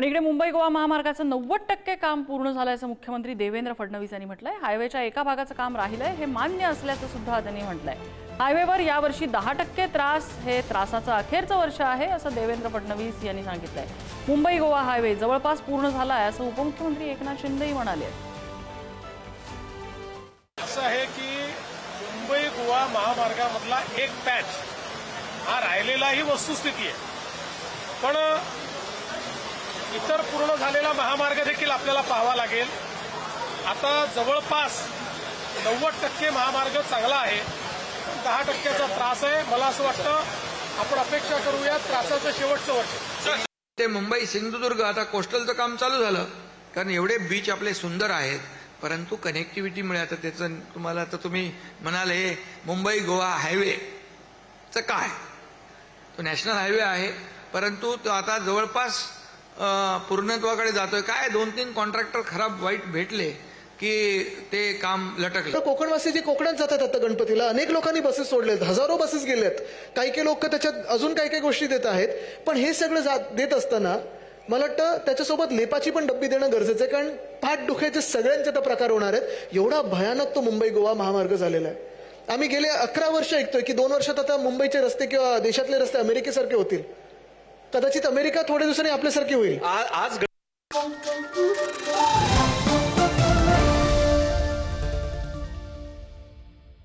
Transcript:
आणि इकडे मुंबई गोवा महामार्गाचं नव्वद टक्के काम पूर्ण झाल्याचं मुख्यमंत्री देवेंद्र फडणवीस यांनी म्हटलंय. हायवेच्या एका भागाचं काम राहिलंय हे मान्य असल्याचं सुद्धा त्यांनी म्हटलंय. हायवेवर यावर्षी दहा टक्के त्रास हे त्रासाचं अखेरचं वर्ष आहे असं देवेंद्र फडणवीस यांनी सांगितलंय. मुंबई गोवा हायवे जवळपास पूर्ण झालाय असं उपमुख्यमंत्री एकनाथ शिंदेही म्हणाले. असं आहे की मुंबई गोवा महामार्गामधला एक पॅच हा राहिलेला ही वस्तुस्थिती आहे. पण इतर पूर्ण झालेला महामार्ग देखील आपल्याला पाहावा लागेल. आता जवळपास नव्वद टक्के महामार्ग चांगला आहे. दहा टक्क्याचा त्रास आहे. मला असं वाटतं आपण अपेक्षा करूया त्रासाचं शेवटचं वर्ष. ते मुंबई सिंधुदुर्ग आता कोस्टलचं काम चालू झालं. कारण एवढे बीच आपले सुंदर आहेत. परंतु कनेक्टिव्हिटीमुळे आता त्याचं तुम्हाला आता तुम्ही म्हणाल हे मुंबई गोवा हायवेचं काय? तो नॅशनल हायवे आहे. परंतु तो आता जवळपास पूर्णत्वाकडे जातोय. काय दोन तीन कॉन्ट्रॅक्टर खराब वाईट भेटले की ते काम लटकलं? कोकणवासी जे कोकणात जातात आता गणपतीला अनेक लोकांनी बसेस सोडलेत हजारो बसेस गेलेत. काही काही लोक त्याच्यात अजून काही काही गोष्टी देत आहेत. पण हे सगळं जात देत असताना मला वाटतं त्याच्यासोबत लेपाची पण डब्बी देणं गरजेचं आहे कारण पाठ दुखायचे सगळ्यांचे तर प्रकार होणार आहेत. एवढा भयानक तो मुंबई गोवा महामार्ग झालेला आहे. आम्ही गेले अकरा वर्ष ऐकतोय की दोन वर्षात आता मुंबईचे रस्ते किंवा देशातले रस्ते अमेरिकेसारखे होतील. कदाचित अमेरिका थोड्या दिवसांनी आपल्यासारखी होईल. आज